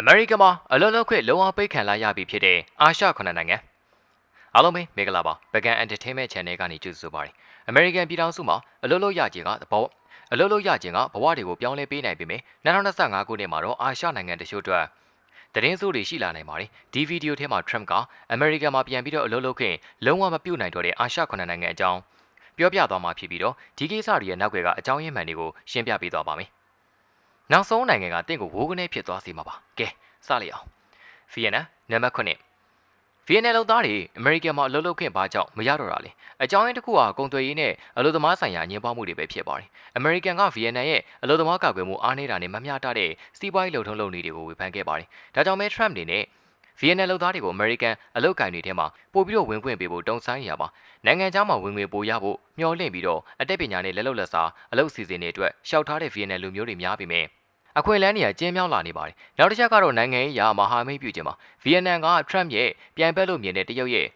အမေရိကန်မှာအလွန်လုံးခွင့်လုံးဝပိတ်ခံလိုက်ရပြီဖြစ်တဲ့အာရှခုနှစ်နိုင်ငံအားလုံးပဲမင်္ဂလာပါပကံ Entertainment Channel ကနေကြိုဆိုပါရစေအမေရိကန်ပြည်ထောင်စုမှာအလွန်လုံးရခြင်းကသဘောအလွန်လုံးရခြင်းကဘဝတွေကိုပြောင်းလဲပေးနိုင်ပေမဲ့2025ခုနှစ်မှာတော့အာရှနိုင်ငံတချို့အတွက်တရင်စိုးတွေရှိလာနိုင်ပါတယ်ဒီဗီဒီယိုထဲမှာ Trump ကအမေရိကန်မှာပြန်ပြီးတော့အလွန်လုံးခွင့်လုံးဝမပြုတ်နိုင်တော့တဲ့အာရှခုနှစ်နိုင်ငံအကြောင်းပြောပြသွားမှာဖြစ်ပြီးတော့ဒီကိစ္စတွေရဲ့နောက်ွယ်ကအကြောင်းရင်းမှန်တွေကိုရှင်းပြပေးသွားပါမယ် နောက်ဆုံးနိုင်ငံကတင့်ကိုဝိုးကနေဖြစ်သွားစေမှာပါကဲစလိုက်အောင်ဗီယက်နမ်နံပါတ်9ဗီယက်နမ်လူသားတွေအမေရိကန်မှာအလုပ်လုပ်ခွင့်ဘာကြောင့်မရတော့တာလဲအကြောင်းရင်းတစ်ခုကကုန်သွယ်ရေးနဲ့အလုပ်သမားဆိုင်ရာညှဉ်းပန်းမှုတွေပဲဖြစ်ပါတယ်အမေရိကန်ကဗီယက်နမ်ရဲ့အလုပ်သမားကာကွယ်မှုအားနည်းတာနဲ့မမျှတတဲ့စီးပွားရေးလှုပ်ထုံးလုပ်နေတွေကိုဝေဖန်ခဲ့ပါတယ်ဒါကြောင့်မဲ Trump အနေနဲ့ ဗီယက်နမ်လူသားတွေကိုအမေရိကန်အလုပ်ကိုင်တွေထဲမှာပို့ပြီးတော့ဝင်ခွင့်ပေးဖို့တုံ့ဆိုင်းနေရပါနိုင်ငံခြားမှာဝင်ငွေပိုရဖို့မျှော်လင့်ပြီးတော့အတက်ပညာနဲ့လက်လုံလက်စားအလုပ်စီစဉ်တွေအတွက်ရှောက်ထားတဲ့ဗီယက်နမ်လူမျိုးတွေများပေမဲ့အခွင့်အလမ်းတွေကကျင်းမြောင်းလာနေပါတယ်။နောက်တစ်ချက်ကတော့နိုင်ငံရေးရာမဟာမိတ်ပြုခြင်းပါ။ဗီယက်နမ်က Trump ရဲ့ပြိုင်ဘက်လို့မြင်တဲ့တရုတ်ရဲ့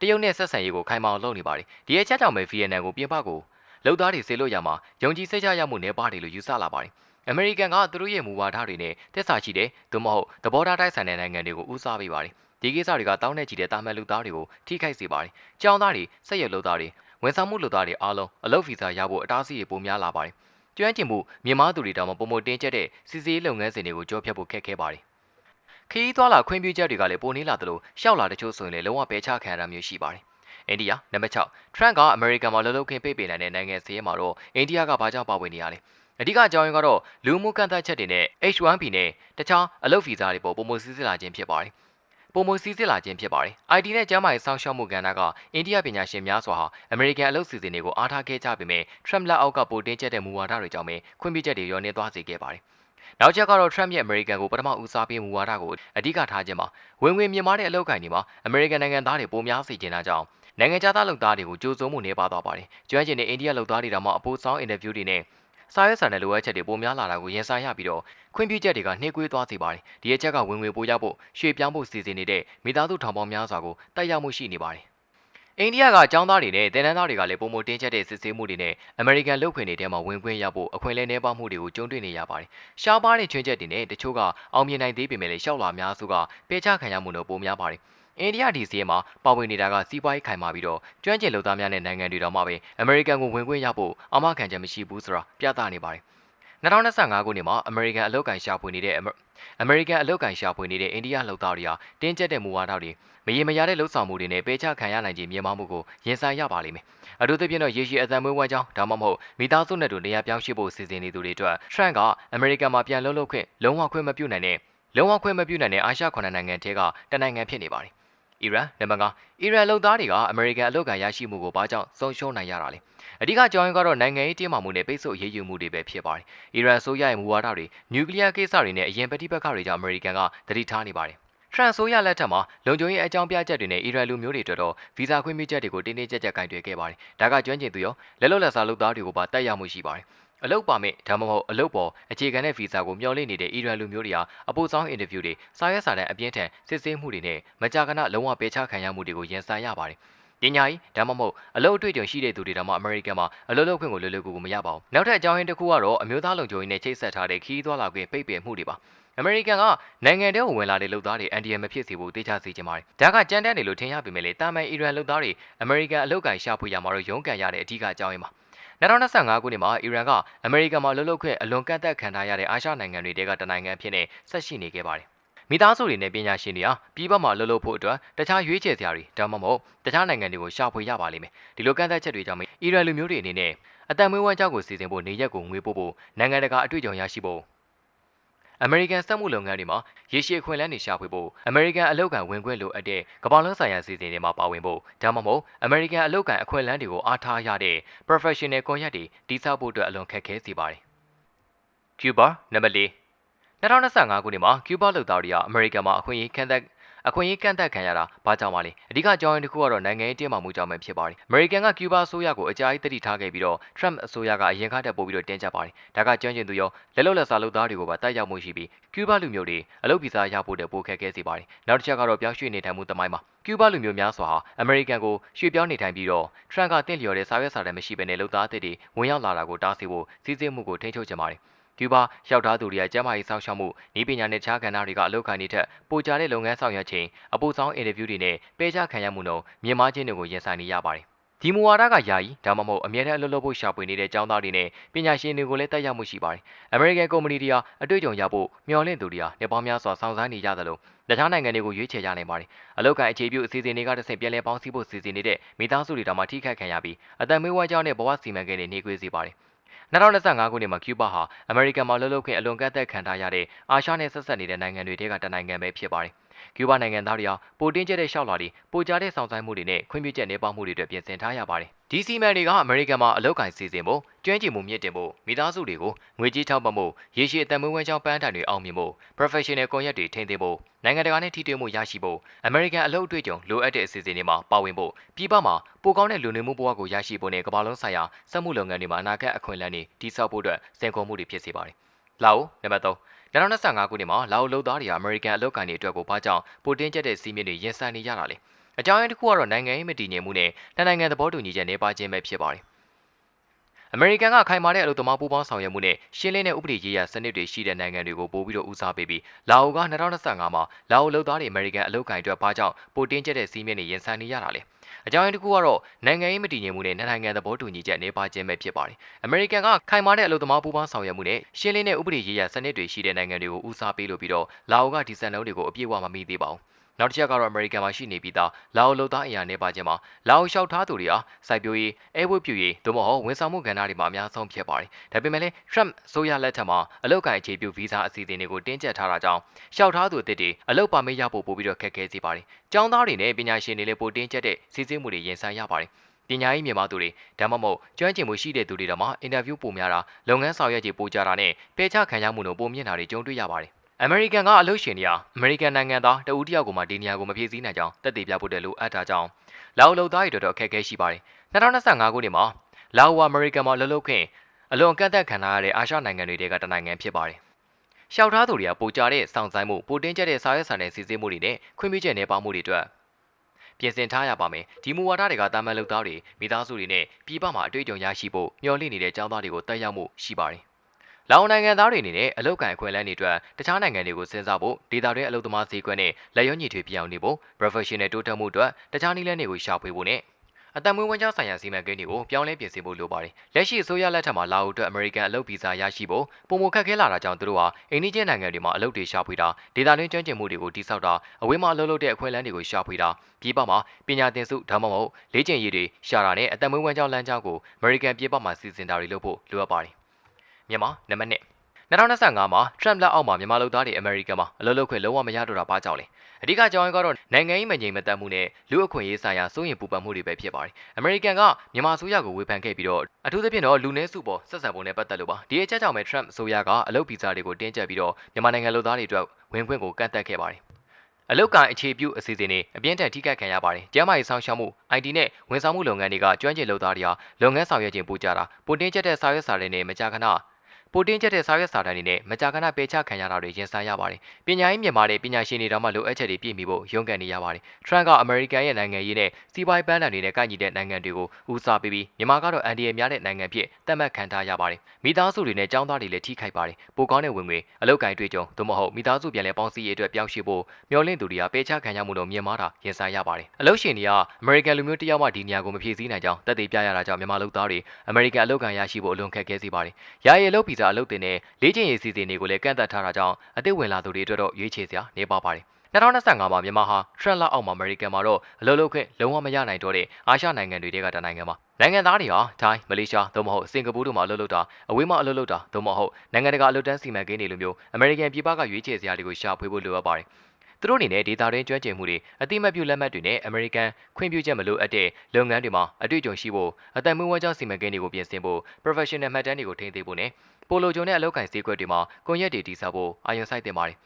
တရုတ်နဲ့ဆက်ဆံရေးကိုခိုင်မာအောင်လုပ်နေပါတယ်။ဒီရဲ့ချက်ကြောင့်ပဲဗီယက်နမ်ကိုပြင်ပကိုလုံသားတွေဆေးလို့ရမှာယုံကြည်စိတ်ချရမှုနဲ့ပါတယ်လို့ယူဆလာပါတယ်။ အမေရိကန်ကသူတို့ရဲ့မူဝါဒတွေနဲ့တက်စာရှိတဲ့သို့မဟုတ်သဘောထားတိုက်ဆိုင်တဲ့နိုင်ငံတွေကိုဦးစားပေးပါတယ်။ဒီကိစ္စတွေကတောင်းနဲ့ကြည့်တဲ့တာမန်လူသားတွေကိုထိခိုက်စေပါတယ်။ကြောင်းသားတွေစက်ရုပ်လုပ်သားတွေဝန်ဆောင်မှုလုပ်သားတွေအားလုံးအလုပ်ဗီဇာရဖို့အတားအဆီးတွေပိုများလာပါတယ်။ကျွမ်းကျင်မှုမြန်မာသူတွေတောင်မှပုံမတင်းကျပ်တဲ့စီစီရေးလုပ်ငန်းစဉ်တွေကိုကြောဖြတ်ဖို့ခက်ခဲပါတယ်။ခရီးသွားလာခွင့်ပြုချက်တွေကလည်းပိုနေလာသလိုရှောက်လာတချို့ဆိုရင်လည်းလုံးဝပယ်ချခံရတာမျိုးရှိပါတယ်။အိန္ဒိယနံပါတ်6 Trump ကအမေရိကန်မှာလှုပ်လှုပ်ခင်းပိတ်ပင်နိုင်တဲ့နိုင်ငံစီးရဲမှာတော့အိန္ဒိယကဘာကြောင့်ပါဝင်နေရလဲ။ အဓိကအကြောင်းရင်းကတော့လူမှုကန့်သတ်ချက်တွေနဲ့ H1B နဲ့တခြားအလုပ်ဗီဇာတွေပေါ်ပုံမစည်းစစ်လာခြင်းဖြစ်ပါတယ်။ပုံမစည်းစစ်လာခြင်းဖြစ်ပါတယ်။ ID နဲ့ကျန်းမာရေးစောင့်ရှောက်မှုကဏ္ဍကအိန္ဒိယပညာရှင်များစွာဟာအမေရိကန်အလုပ်စီစဉ်တွေကိုအားထားခဲ့ကြပေမဲ့ Trump လက်အောက်ကပိုတင်းကျပ်တဲ့မူဝါဒတွေကြောင့်ပဲခွင့်ပြုချက်တွေရောနေသွားစေခဲ့ပါတယ်။နောက်ချက်ကတော့ Trump ရဲ့အမေရိကန်ကိုပထမဦးစားပေးမူဝါဒကိုအဓိကထားခြင်းမှာဝင်ဝင်မြင်မာတဲ့အလုပ်ကိုင်တွေမှာအမေရိကန်နိုင်ငံသားတွေပိုများစေချင်တာကြောင့်နိုင်ငံခြားသားလုပ်သားတွေကိုကြိုးစုံမှုနေပါသွားပါတယ်။ကျွမ်းကျင်တဲ့အိန္ဒိယလုပ်သားတွေတောင်မှအပိုးဆောင်အင်တာဗျူးတွေနဲ့ စာရွက်စာတမ်းလိုအပ်ချက်တွေပိုများလာတာကိုရင်ဆိုင်ရပြီးတော့ခွင့်ပြုချက်တွေကနှေးကွေးသွားစေပါတယ်။ဒီအချက်ကဝင်ငွေပိုရဖို့ရွှေ့ပြောင်းဖို့စီစဉ်နေတဲ့မိသားစုထောင်ပေါင်းများစွာကိုတိုက်ရောက်မှုရှိနေပါတယ်။အိန္ဒိယကအကြောင်းသားတွေနဲ့တင်နန်းသားတွေကလည်းပုံမတင်းချက်တဲ့စစ်ဆေးမှုတွေနဲ့အမေရိကန်လုပ်ခွင့်တွေထဲမှာဝင်ခွင့်ရဖို့အခွင့်အလမ်းနှဲပါမှုတွေကိုကြုံတွေ့နေရပါတယ်။ရှားပါးတဲ့ချွင်းချက်တွေနဲ့တချို့ကအောင်မြင်နိုင်သေးပေမဲ့လည်းရှောက်လာများစုကပေချခံရမှုတွေပိုများပါတယ်။ အိန္ဒိယဒီစီမှာပါဝင်နေတာကစီးပွားရေးခိုင်မာပြီးတော့ကျွမ်းကျင်လုပ်သားများနဲ့နိုင်ငံတွေတော်မှပဲအမေရိကန်ကိုဝင်ခွင့်ရဖို့အမခံချက်မရှိဘူးဆိုတာပြသနေပါတယ်2025ခုနှစ်မှာအမေရိကန်အလုပ်ကိုင်ရှာဖွေနေတဲ့အမေရိကန်အလုပ်ကိုင်ရှာဖွေနေတဲ့အိန္ဒိယလုပ်သားတွေဟာတင်းကျပ်တဲ့မူဝါဒတွေမရေမရတဲ့လှုပ်ဆောင်မှုတွေနဲ့ပေးချခံရနိုင်ခြင်းမြင်မာမှုကိုရင်ဆိုင်ရပါလိမ့်မယ်။အထူးသဖြင့်တော့ရေရှည်အသံမွေးဝမ်းကြောင်းဒါမှမဟုတ်မိသားစုနဲ့တူနေရာပြောင်းရွှေ့ဖို့စီစဉ်နေသူတွေအတွက် Trump ကအမေရိကန်မှာပြန်လှုပ်လှုပ်ခွင့်လုံးဝခွင့်မပြုနိုင်တဲ့လုံးဝခွင့်မပြုနိုင်တဲ့အာရှခုနှစ်နိုင်ငံထဲကတနိုင်ငံဖြစ်နေပါတယ်။ အီရန်နံပါတ်5အီရန်လုံသားတွေကအမေရိကန်အလုပ်ကံရရှိမှုကိုဘာကြောင့်ဆုံးရှုံးနိုင်ရတာလဲအဓိကကြောင်းရင်းကတော့နိုင်ငံရေးတင်းမာမှုနဲ့ပိတ်ဆို့ရေးယူမှုတွေပဲဖြစ်ပါတယ်အီရန်ဆိုရရဲ့မူဝါဒတွေနျူကလ িয়ার ကိစ္စတွေနဲ့အရင်ပဋိပက္ခတွေကြောင့်အမေရိကန်ကသတိထားနေပါတယ်ထရန်ဆိုရလက်ထက်မှာလုံခြုံရေးအကြောင်းပြချက်တွေနဲ့အီရန်လူမျိုးတွေတော်တော်ဗီဇာခွင့်ပြုချက်တွေကိုတင်းတင်းကြပ်ကြပ်ကင်တွယ်ခဲ့ပါတယ်။ဒါကကျွမ်းကျင်သူရောလက်လွတ်လက်စားလုပ်သားတွေကိုပါတိုက်ရောက်မှုရှိပါတယ်။ အလုတ်ပါမဲ့ဒါမှမဟုတ်အလုတ်ပေါ်အခြေခံတဲ့ဗီဇာကိုမျှော်လင့်နေတဲ့အီရန်လူမျိုးတွေဟာအပိုဆောင်အင်တာဗျူးတွေစာရွက်စာတမ်းအပြင်းထန်စစ်ဆေးမှုတွေနဲ့မကြာခဏလုံးဝပယ်ချခံရမှုတွေကိုရင်ဆိုင်ရပါတယ်ပညာရေးဒါမှမဟုတ်အလုပ်အတွေ့အကြုံရှိတဲ့သူတွေတောင်မှအမေရိကန်မှာအလုပ်လုပ်ခွင့်ကိုလွယ်လွယ်ကူကူမရပါဘူး။နောက်ထပ်အကြောင်းရင်းတစ်ခုကတော့အမျိုးသားလုံခြုံရေးနဲ့ချိတ်ဆက်ထားတဲ့ခီးသွွာလာခွင့်ပိတ်ပင်မှုတွေပါ။အမေရိကန်ကနိုင်ငံထဲကိုဝင်လာတဲ့လုပ်သားတွေအန်ဒီယံမဖြစ်စေဖို့တေချာစေချင်ပါတယ်။ဒါကကြမ်းတမ်းတယ်လို့ထင်ရပေမဲ့လေတာမန်အီရန်လုပ်သားတွေအမေရိကန်အလုပ်ကိုင်ရှာဖွေရမှာတော့ရုန်းကန်ရတဲ့အဓိကအကြောင်းရင်းပါ။ 2025ခုနှစ်မှာအီရန်ကအမေရိကန်မှာလှုပ်လှုပ်ခွင့်အလွန်ကန့်သက်ခံထားရတဲ့အာရှနိုင်ငံတွေတဲကတနိုင်ငံဖြစ်နေဆက်ရှိနေခဲ့ပါတယ်။မိသားစုတွေနဲ့ပညာရှင်တွေဟာပြည်ပမှာလှုပ်လှုပ်ဖို့အတွက်တခြားရွေးချယ်စရာတွေဒါမှမဟုတ်တခြားနိုင်ငံတွေကိုရှာဖွေရပါလိမ့်မယ်။ဒီလိုကန့်သက်ချက်တွေကြောင့်အီရန်လူမျိုးတွေအနေနဲ့အတံမွေးဝမ်းကြောက်ကိုစီစဉ်ဖို့နေရက်ကိုငွေပို့ဖို့နိုင်ငံတကာအတွေ့အကြုံရရှိဖို့ အမေရိကန်စက်မှုလုပ်ငန်းတွေမှာရေရှည်ခွင့်လန်းနေရှာဖွေဖို့အမေရိကန်အလုပ်ကန်ဝင်ခွင့်လိုအပ်တဲ့ကမ္ဘာလုံးဆိုင်ရာစီစဉ်တွေမှာပါဝင်ဖို့ဒါမှမဟုတ်အမေရိကန်အလုပ်ကန်အခွင့်အလန်းတွေကိုအားထားရတဲ့ professional ကွန်ရက်တွေတိစောက်ဖို့အတွက်အလွန်ခက်ခဲစေပါတယ်။ Cuba နံပါတ်၄2025ခုနှစ်မှာကျူးဘာလုပ်သားတွေကအမေရိကန်မှာအခွင့်အရေးခံသက် အခွင့်အရေးကန့်သတ်ခံရတာဘာကြောင့်ပါလဲအဓိကအကြောင်းရင်းတစ်ခုကတော့နိုင်ငံရေးတင်းမာမှုကြောင့်ပဲဖြစ်ပါတယ်အမေရိကန်ကကျူးဘာအစိုးရကိုအကြိုက်တတိထားခဲ့ပြီးတော့ Trump အစိုးရကအရင်ကတည်းကပို့ပြီးတော့တင်းကျပ်ပါတယ်ဒါကကျွမ်းကျင်သူရောလက်လုံလက်စားလုပ်သားတွေကိုပါတိုက်ရောက်မှုရှိပြီးကျူးဘာလူမျိုးတွေအလုပ်ဗီဇာရဖို့တဲ့ပိုခက်ခဲစေပါတယ်နောက်တစ်ချက်ကတော့ပြောင်းရွှေ့နေထိုင်မှုတမိုင်းမှာကျူးဘာလူမျိုးများစွာဟာအမေရိကန်ကိုရွှေ့ပြောင်းနေထိုင်ပြီးတော့ Trump ကတင့်လျော်တဲ့စာရွက်စာတမ်းမရှိဘဲနဲ့လုပ်သားအသစ်တွေဝင်ရောက်လာတာကိုတားဆီးဖို့စီးစိမှုကိုထိန်းချုပ်ချင်ပါတယ် ကျူးဘာရောက်ထားသူတွေကကျန်းမာရေးစောင့်ရှောက်မှုဤပညာနဲ့ခြားကဏ္ဍတွေကအလုပ်ကိုင်နေတဲ့ပိုကြတဲ့လုပ်ငန်းဆောင်ရွက်ခြင်းအပူဆောင်အင်တာဗျူးတွေနဲ့ပေချခံရမှုနှုန်းမြင့်မားခြင်းတွေကိုရင်ဆိုင်နေရပါတယ်ဒီမူဝါဒကယာယီဒါမှမဟုတ်အမြဲတမ်းအလုပ်လုပ်ဖို့ရှာဖွေနေတဲ့ចောင်းသားတွေနဲ့ပညာရှင်တွေကိုလည်းတက်ရောက်မှုရှိပါတယ်။ American Community တွေဟာအတွေ့အကြုံရဖို့မျှော်လင့်သူတွေဟာနေပေါင်းများစွာစောင့်ဆိုင်းနေကြသလိုတခြားနိုင်ငံတွေကိုရွေးချယ်ကြနိုင်ပါတယ်။အလောက်ကန်အခြေပြုအစီအစဉ်တွေကတစ်ဆင့်ပြန်လည်ပေါင်းစည်းဖို့စီစဉ်နေတဲ့မိသားစုတွေတောင်မှထိခိုက်ခံရပြီးအသက်မွေးဝမ်းကြောင်းနဲ့ဘဝစီမံကိန်းတွေနှေးကွေးစေပါတယ်။ 2025ခုနှစ်မှာကျူးဘာဟာအမေရိကန်မှာလှုပ်လှုပ်ခွင့်အလွန်ကန့်သက်ခံထားရတဲ့အာရှနဲ့ဆက်ဆက်နေတဲ့နိုင်ငံတွေထဲကတနိုင်ငံပဲဖြစ်ပါတယ်။ ကျူးဘာနိုင်ငံသားတွေဟာပိုတင်းကျတဲ့ရှောက်လာတွေပိုကြတဲ့ဆောင်ဆိုင်မှုတွေနဲ့ခွင့်ပြုချက်နေပေါမှုတွေအတွက်ပြင်ဆင်ထားရပါတယ်။ဒီစီမံတွေကအမေရိကန်မှာအလောက်ကိုင်စီစဉ်ဖို့ကျွမ်းကျင်မှုမြင့်တင်ဖို့မိသားစုတွေကိုငွေကြေးထောက်ပံ့ဖို့ရေရှည်အသက်မွေးဝမ်းကြောင်းပန်းတိုင်တွေအောင်မြင်ဖို့ professional ကွန်ရက်တွေထိန်းသိမ်းဖို့နိုင်ငံတကာနဲ့ထိတွေ့မှုရရှိဖို့အမေရိကန်အလုပ်အတွေ့အကြုံလိုအပ်တဲ့အစီအစဉ်တွေမှာပါဝင်ဖို့ပြည်ပမှာပိုကောင်းတဲ့လူနေမှုဘဝကိုရရှိဖို့နဲ့ကမ္ဘာလုံးဆိုင်ရာစက်မှုလုပ်ငန်းတွေမှာအနာဂတ်အခွင့်အလမ်းတွေတည်ဆောက်ဖို့အတွက်စင်ကုန်မှုတွေဖြစ်စေပါတယ်။လာအိုနံပါတ်3 2025ခုနှစ်မှာလာအိုလုပ်သားတွေဟာအမေရိကန်အလုပ်ကိုင်တွေအတွက်ကိုဘာကြောင့်ပိုတင်းကျပ်တဲ့စီးမြင့်တွေရင်ဆိုင်နေရတာလဲ။အကြောင်းရင်းတစ်ခုကတော့နိုင်ငံရေးမတည်ငြိမ်မှုနဲ့နှစ်နိုင်ငံသဘောတူညီချက်နေပါခြင်းပဲဖြစ်ပါတယ် အမေရိကန်ကခိုင်မာတဲ့အလုပ်သမားပူးပေါင်းဆောင်ရွက်မှုနဲ့ရှင်းလင်းတဲ့ဥပဒေရေးရာစနစ်တွေရှိတဲ့နိုင်ငံတွေကိုပို့ပြီးတော့ဦးစားပေးပြီးလာအိုက2025မှာလာအိုလုပ်သားတွေအမေရိကန်အလုပ်ကိုင်အတွက်ဘာကြောင့်ပိုတင်းကျပ်တဲ့စီးမြင့်တွေရင်ဆိုင်နေရတာလဲအကြောင်းရင်းတစ်ခုကတော့နိုင်ငံရေးမတည်ငြိမ်မှုနဲ့နိုင်ငံသဘောတူညီချက်နေပါခြင်းပဲဖြစ်ပါတယ်။အမေရိကန်ကခိုင်မာတဲ့အလုပ်သမားပူးပေါင်းဆောင်ရွက်မှုနဲ့ရှင်းလင်းတဲ့ဥပဒေရေးရာစနစ်တွေရှိတဲ့နိုင်ငံတွေကိုဦးစားပေးလို့ပြီးတော့လာအိုကဒီစံနှုန်းတွေကိုအပြည့်အဝမမီသေးပါဘူး။ နောက်တစ်ချက်ကတော့အမေရိကန်မှာရှိနေပြီးသားလာအိုလုံသားအရာနေပါခြင်းမှာလာအိုလျှောက်ထားသူတွေဟာစိုက်ပျိုးရေးအဲဝတ်ပြူရေးသို့မဟုတ်ဝန်ဆောင်မှုကဏ္ဍတွေမှာအများဆုံးဖြစ်ပါတယ်။ဒါပေမဲ့လည်း Trump ဆိုရလက်ထက်မှာအလုတ်ကိုင်အခြေပြုဗီဇာအစီအစဉ်တွေကိုတင်းကျပ်ထားတာကြောင့်လျှောက်ထားသူအသစ်တွေအလုတ်ပါမေးရဖို့ပို့ပြီးတော့ခက်ခဲစေပါတယ်။ကျောင်းသားတွေနဲ့ပညာရှင်တွေလည်းပိုတင်းကျပ်တဲ့စီစဉ်မှုတွေရင်ဆိုင်ရပါတယ်။ပညာရေးမြန်မာသူတွေဒါမှမဟုတ်ကျွမ်းကျင်မှုရှိတဲ့သူတွေတော့မှအင်တာဗျူးပိုများတာလုပ်ငန်းဆောင်ရွက်ခြေပိုကြတာနဲ့ပေချခံရမှုတို့ပုံမြင့်တာတွေကြုံတွေ့ရပါတယ် အမေရိကန်ကအလုပ်ရှင်တွေဟာအမေရိကန်နိုင်ငံသားတဦးတယောက်ကိုမှဒီနေရာကိုမဖြည့်ဆည်းနိုင်ကြောင်းတက်တည်ပြဖို့တဲ့လိုအပ်တာကြောင့်လာအိုလုပ်သားတွေတော်တော်အခက်အခဲရှိပါတယ်2025ခုနှစ်မှာလာအိုအမေရိကန်မှာလှုပ်လှုပ်ခွင့်အလွန်ကန့်သက်ခံထားရတဲ့အာရှနိုင်ငံတွေကတနိုင်ငံဖြစ်ပါတယ်ရှောက်ထားသူတွေကပိုကြတဲ့စောင့်ဆိုင်မှုပိုတင်းကျပ်တဲ့စာရွက်စာတမ်းစီစဉ်မှုတွေနဲ့ခွင့်ပြုချက်နဲ့ပါမှုတွေအတွက်ပြင်ဆင်ထားရပါမယ်ဒီမူဝါဒတွေကတာမန်လုပ်သားတွေမိသားစုတွေနဲ့ပြည်ပမှာအတွေ့အကြုံရရှိဖို့မျှော်လင့်နေတဲ့ကျောင်းသားတွေကိုတက်ရောက်မှုရှိပါတယ် လောင်နိုင်ငံသားတွေအနေနဲ့အလုတ်ကန်အခွင့်အလမ်းတွေအတွက်တခြားနိုင်ငံတွေကိုစဉ်းစားဖို့ဒေတာတွင်းအလုတ်သမားဈေးကွက်နဲ့လက်ရွံ့ညီထွေပြောင်းနေဖို့ professional တိုးတက်မှုအတွက်တခြားနည်းလမ်းတွေကိုရှာဖွေဖို့နဲ့အတမွေးဝမ်းကြောင်းဆိုင်ရာစီမံကိန်းတွေကိုပြောင်းလဲပြင်ဆင်ဖို့လိုပါတယ်။လက်ရှိအစိုးရလက်ထက်မှာလာအိုအတွက်အမေရိကန်အလုပ်ဗီဇာရရှိဖို့ပုံမခက်ခဲလာတာကြောင့်သူတို့ဟာအိန္ဒိယနိုင်ငံတွေမှာအလုပ်တွေရှာဖွေတာဒေတာတွင်းကျွမ်းကျင်မှုတွေကိုတိစောက်တာအဝေးမှာအလုပ်လုပ်တဲ့အခွင့်အလမ်းတွေကိုရှာဖွေတာပြည်ပမှာပညာသင်စုဒါမှမဟုတ်လေ့ကျင့်ရေးတွေရှာတာနဲ့အတမွေးဝမ်းကြောင်းလမ်းကြောင်းကိုအမေရိကန်ပြည်ပမှာစီစဉ်တာတွေလုပ်ဖို့လိုအပ်ပါတယ်။ မြန်မာနံပါတ်1 2025မှာ Trump လက်အောက်မှာမြန်မာလူသားတွေအမေရိကန်မှာအလုပ်လုပ်ခွင့်လုံးဝမရတော့တာဘာကြောင့်လဲအဓိကကြောင်းရင်းကတော့နိုင်ငံရေးမငြိမ်မသက်မှုနဲ့လူအခွင့်အရေးဆိုင်ရာစိုးရိမ်ပူပန်မှုတွေပဲဖြစ်ပါတယ်အမေရိကန်ကမြန်မာအစိုးရကိုဝေဖန်ခဲ့ပြီးတော့အထူးသဖြင့်တော့လူနည်းစုပေါ်ဆက်ဆံပုံနဲ့ပတ်သက်လို့ပါဒီအချက်ကြောင့်ပဲ Trump အစိုးရကအလုပ်ဗီဇာတွေကိုတင်းကျပ်ပြီးတော့မြန်မာနိုင်ငံလူသားတွေအတွက်ဝင်ခွင့်ကိုကန့်သတ်ခဲ့ပါတယ်အလုတ်ကန်အခြေပြုအစီအစဉ်တွေအပြင်းထန်ထိခိုက်ခံရပါတယ်။ကျန်းမာရေးဆောင်ရှောက်မှု IT နဲ့ဝန်ဆောင်မှုလုပ်ငန်းတွေကကျွမ်းကျင်လုပ်သားတွေဟာလုပ်ငန်းဆောင်ရွက်ခြင်းပိုကြတာပိုတင်းကျပ်တဲ့စာရွက်စာတမ်းတွေနဲ့မကြာခဏ ပိုတင်းကျပ်တဲ့စာရွက်စာတမ်းတွေနဲ့မကြာခဏပေချခံရတာတွေရင်ဆိုင်ရပါတယ်။ပညာရေးမြန်မာတဲ့ပညာရှင်တွေတောင်မှလိုအပ်ချက်တွေပြည့်မီဖို့ရုန်းကန်နေရပါတယ်။ Trump ကအမေရိကန်ရဲ့နိုင်ငံရေးနဲ့စီးပွားရေးပန်းတိုင်တွေနဲ့ကိုက်ညီတဲ့နိုင်ငံတွေကိုဦးစားပေးပြီးမြန်မာကတော့အန်ဒီရဲ့များတဲ့နိုင်ငံဖြစ်သတ်မှတ်ခံထားရပါတယ်။မိသားစုတွေနဲ့ចောင်းသားတွေလည်းထိခိုက်ပါတယ်။ပိုကောင်းတဲ့ဝင်ငွေအလုတ်ကင်တွေ့ကြုံသို့မဟုတ်မိသားစုပြန်လည်ပေါင်းစည်းရေးအတွက်ပြောင်းရွှေ့ဖို့မျှော်လင့်သူတွေကပေချခံရမှုတို့မြင်မာတာရင်ဆိုင်ရပါတယ်။အလုတ်ရှင်တွေကအမေရိကန်လူမျိုးတယောက်မှဒီနေရာကိုမဖြည့်ဆည်းနိုင်ကြောင်းတက်သေးပြရတာကြောင့်မြန်မာလူသားတွေအမေရိကန်အလုတ်ကန်ရရှိဖို့အလွန်ခက်ခဲစေပါတယ်။ရာရီအလုတ်ဗီဇာအလုတ်တင်တဲ့လေ့ကျင့်ရေးစီစဉ်တွေကိုလည်းကန့်သတ်ထားတာကြောင့်အသစ်ဝင်လာသူတွေအတွက်တော့ရွေးချယ်စရာနေပါပါတယ်2025မှာမြန်မာဟာထရက်လက်အောက်မှာအမေရိကန်မှာတော့အလုပ်လုပ်ခွင့်လုံးဝမရနိုင်တော့တဲ့အာရှနိုင်ငံတွေကတနိုင်ငံပါနိုင်ငံသားတွေဟာထိုင်းမလေးရှားသို့မဟုတ်စင်ကာပူတို့မှာအလုပ်လုပ်တာအဝေးမှာအလုပ်လုပ်တာသို့မဟုတ်နိုင်ငံတကာအလုပ်တန်းစီမံကိန်းတွေလိုမျိုးအမေရိကန်ပြည်ပကရွေးချယ်စရာတွေကိုရှာဖွေဖို့လိုအပ်ပါတယ် သူတို့အနေနဲ့ဒေတာတွင်းကျွမ်းကျင်မှုတွေအတိမတ်ပြုလက်မှတ်တွေနဲ့ American ခွင့်ပြုချက်မလိုအပ်တဲ့လုပ်ငန်းတွေမှာအတွေ့အကြုံရှိဖို့အသက်မွေးဝမ်းကြောင်းစီမံကိန်းတွေကိုပြင်ဆင်ဖို့ professional မှတ်တမ်းတွေကိုထိန်းသိမ်းဖို့နဲ့ပိုလိုဂျုံနဲ့အလုပ်ကိုင်ဈေးကွက်တွေမှာကွန်ရက်တွေတည်ဆောက်ဖို့အာရုံစိုက်တင်ပါတယ်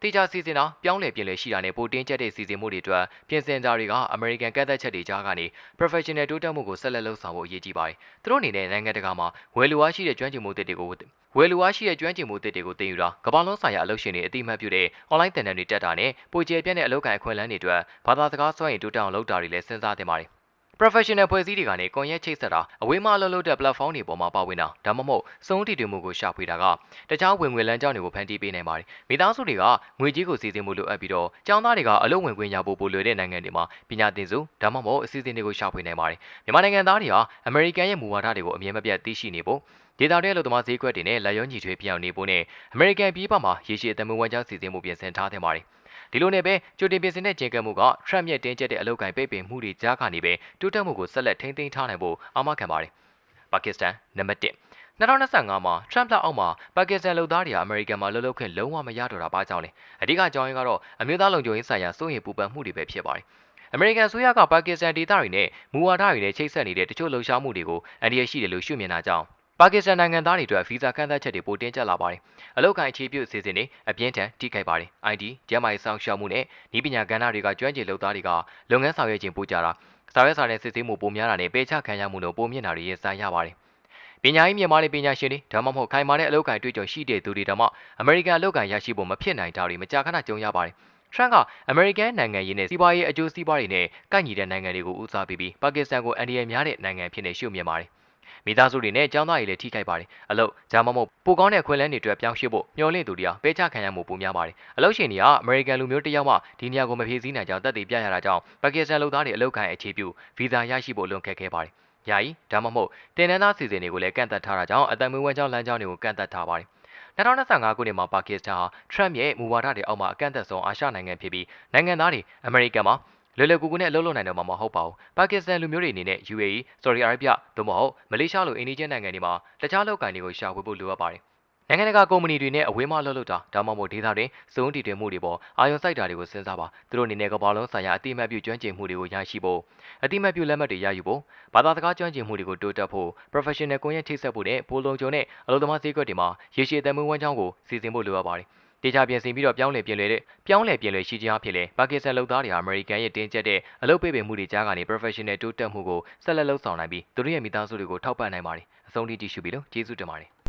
တေချာစီစဉ်တာပြောင်းလဲပြင်လဲရှိတာနဲ့ပိုတင်းကျပ်တဲ့စီစဉ်မှုတွေအတွက်ပြင်ဆင်တာတွေကအမေရိကန်ကန့်သက်ချက်တွေကြားကနေ professional တိုးတက်မှုကိုဆက်လက်လှုပ်ဆောင်ဖို့အရေးကြီးပါတယ်။သူတို့အနေနဲ့နိုင်ငံတကာမှာဝယ်လူအားရှိတဲ့ကျွမ်းကျင်မှုတွေကို ဝယ်လူအားရှိတဲ့ကျွမ်းကျင်မှုတွေကိုတင်ယူတာကမ္ဘာလုံးဆိုင်ရာအလုပ်ရှင်တွေအတိအမှတ်ပြုတဲ့ online သင်တန်းတွေတက်တာနဲ့ပိုကျယ်ပြန့်တဲ့အလုပ်ကိုင်အခွင့်အလမ်းတွေအတွက်ဘာသာစကားစွမ်းရည်တိုးတက်အောင်လုပ်တာတွေလည်းစဉ်းစားသင့်ပါတယ်။ professional ဖွဲ့စည်းတွေကနေကွန်ရက်ချိတ်ဆက်တာအဝေးမှအလုပ်လုပ်တဲ့ platform တွေပေါ်မှာပါဝင်တာဒါမှမဟုတ်စုံတီတူမှုကိုရှာဖွေတာကတခြားဝင်ငွေလမ်းကြောင်းတွေကိုဖန်တီးပေးနိုင်ပါတယ်မိသားစုတွေကငွေကြီးကိုစီစဉ်မှုလိုအပ်ပြီးတော့ကျောင်းသားတွေကအလုပ်ဝင်ခွင့်ရဖို့ပိုလွယ်တဲ့နိုင်ငံတွေမှာပညာသင်စုဒါမှမဟုတ်အစီအစဉ်တွေကိုရှာဖွေနိုင်ပါတယ်မြန်မာနိုင်ငံသားတွေဟာအမေရိကန်ရဲ့မူဝါဒတွေကိုအမြဲမပြတ်သိရှိနေဖို့ ဒေတာတဲ့အလုပ်သမားဈေးကွက်တွေနဲ့လက်ရောညီထွေးပြောင်းနေဖို့နဲ့အမေရိကန်ပြည်ပမှာရေရှည်အသက်မွေးဝမ်းကြောင်းစီစဉ်မှုပြင်ဆင်ထားတဲ့ပါတယ်ဒီလိုနဲ့ပဲကြိုတင်ပြင်ဆင်တဲ့ကျင်းကပ်မှုက Trump ရဲ့တင်းကျပ်တဲ့အလုပ်ကိုင်ပိတ်ပင်မှုတွေကြားကနေပဲတိုးတက်မှုကိုဆက်လက်ထိန်းသိမ်းထားနိုင်ဖို့အာမခံပါတယ်။ပါကစ္စတန်နံပါတ်1 2025မှာ Trump လက်အောက်မှာပါကစ္စတန်လူသားတွေဟာအမေရိကန်မှာလှုပ်လှုပ်ခွင့်လုံးဝမရတော့တာပါကြောင်းလေအဓိကအကြောင်းရင်းကတော့အမျိုးသားလုံခြုံရေးဆိုင်ရာစိုးရိမ်ပူပန်မှုတွေပဲဖြစ်ပါတယ်။အမေရိကန်ဆိုရကပါကစ္စတန်ဒေသတွေနဲ့မူဝါဒတွေနဲ့ချိတ်ဆက်နေတဲ့တချို့လှုပ်ရှားမှုတွေကိုအန်ဒီရရှိတယ်လို့ရှုမြင်တာကြောင့် ပါကစ္စတန်နိုင်ငံသားတွေအတွက်ဗီဇာကန့်သတ်ချက်တွေပိုတင်းကျပ်လာပါတယ်။အလောက်ကိုင်းအခြေပြုအစီအစဉ်တွေအပြင်းထန်ထိခိုက်ပါတယ်။ ID ကျန်းမာရေးဆောင်ရှောက်မှုနဲ့ဤပညာကဏ္ဍတွေကကျွမ်းကျင်လုပ်သားတွေကလုပ်ငန်းဆောင်ရွက်ခြင်းပိုကြတာစာရွက်စာတမ်းစစ်ဆေးမှုပိုများတာနဲ့ပေချခံရမှုတို့ပိုမြင့်တာတွေရင်ဆိုင်ရပါတယ်။ပညာရေးမြန်မာလေးပညာရှင်တွေဒါမှမဟုတ်ခိုင်မာတဲ့အလောက်ကိုင်းတွေ့ကြုံရှိတဲ့သူတွေတောင်မှအမေရိကန်အလောက်ကိုင်းရရှိဖို့မဖြစ်နိုင်တာတွေမကြာခဏကြုံရပါတယ်။ Trump ကအမေရိကန်နိုင်ငံရေးနဲ့စီးပွားရေးအကျိုးစီးပွားတွေနဲ့ကိုက်ညီတဲ့နိုင်ငံတွေကိုဦးစားပေးပြီးပါကစ္စတန်ကိုအန်ဒီရများတဲ့နိုင်ငံဖြစ်နေရှုမြင်ပါတယ်။ မိသားစုတွေနဲ့ကျောင်းသားတွေလည်းထိခိုက်ပါတယ်။အလုပ်ဂျာမမို့ပိုကောင်းတဲ့ခွင့်လန်းတွေအတွက်ပြောင်းရွှေ့ဖို့မျှော်လင့်သူတွေကပေးချခံရမှုပိုများပါတယ်။အလုပ်ရှင်တွေကအမေရိကန်လူမျိုးတစ်ယောက်မှဒီနေရာကိုမဖြည့်ဆည်းနိုင်ကြောင်းသက်သေပြရတာကြောင့်ပါကစ္စတန်လူသားတွေအလုပ်ခံအခြေပြုဗီဇာရရှိဖို့လွန်ခက်ခဲပါတယ်။ယာယီဒါမှမဟုတ်တင်နန်းသားစီစဉ်တွေကိုလည်းကန့်သတ်ထားတာကြောင့်အတံမွေးဝမ်းကြောင်းလမ်းကြောင်းတွေကိုကန့်သတ်ထားပါတယ်။2025ခုနှစ်မှာပါကစ္စတန်ဟာ Trump ရဲ့မူဝါဒတွေအောက်မှာအကန့်အသတ်ဆုံးအာရှနိုင်ငံဖြစ်ပြီးနိုင်ငံသားတွေအမေရိကန်မှာ လွယ်လွယ်ကူကူနဲ့အလုပ်လုပ်နိုင်တော့မှာမဟုတ်ပါဘူး။ပါကစ္စတန်လူမျိုးတွေအနေနဲ့ UAE, Saudi Arabia သို့မဟုတ်မလေးရှားလိုအိန္ဒိယနိုင်ငံတွေမှာတခြားလောက်ကိုင်းတွေကိုရှာဖွေဖို့လိုအပ်ပါတယ်။နိုင်ငံတကာကုမ္ပဏီတွေနဲ့အဝေးမှလှုပ်လှုပ်တာဒါမှမဟုတ်ဒေသတွင်စုံတည်တင်မှုတွေပေါ်အာရုံစိုက်တာတွေကိုစဉ်းစားပါသူတို့အနေနဲ့ကမ္ဘာလုံးဆိုင်ရာအတိအမှတ်ပြုကျွမ်းကျင်မှုတွေကိုရရှိဖို့အတိအမှတ်ပြုလက်မှတ်တွေရယူဖို့ဘာသာစကားကျွမ်းကျင်မှုတွေကိုတိုးတက်ဖို့ professional ကွန်ရက်ချိတ်ဆက်ဖို့နဲ့ပိုလုံခြုံတဲ့အလုပ်သမားဈေးကွက်တွေမှာရေရှည်အသက်မွေးဝမ်းကြောင်းကိုစီစဉ်ဖို့လိုအပ်ပါတယ် တေချာပြင်ဆင်ပြီးတော့ပြောင်းလဲပြင်လဲတဲ့ပြောင်းလဲပြင်လဲရှိခြင်းအဖြစ်လဲပါကစ္စတန်လုပ်သားတွေဟာအမေရိကန်ရဲ့တင်းကျပ်တဲ့အလုပ်ပေးပင်မှုတွေကြားကနေ professional တိုးတက်မှုကိုဆက်လက်လှုပ်ဆောင်နိုင်ပြီးသူတို့ရဲ့မိသားစုတွေကိုထောက်ပံ့နိုင်ပါတယ်အဆုံးထိကြည့်ရှုပြီးလို့ကျေးဇူးတင်ပါတယ်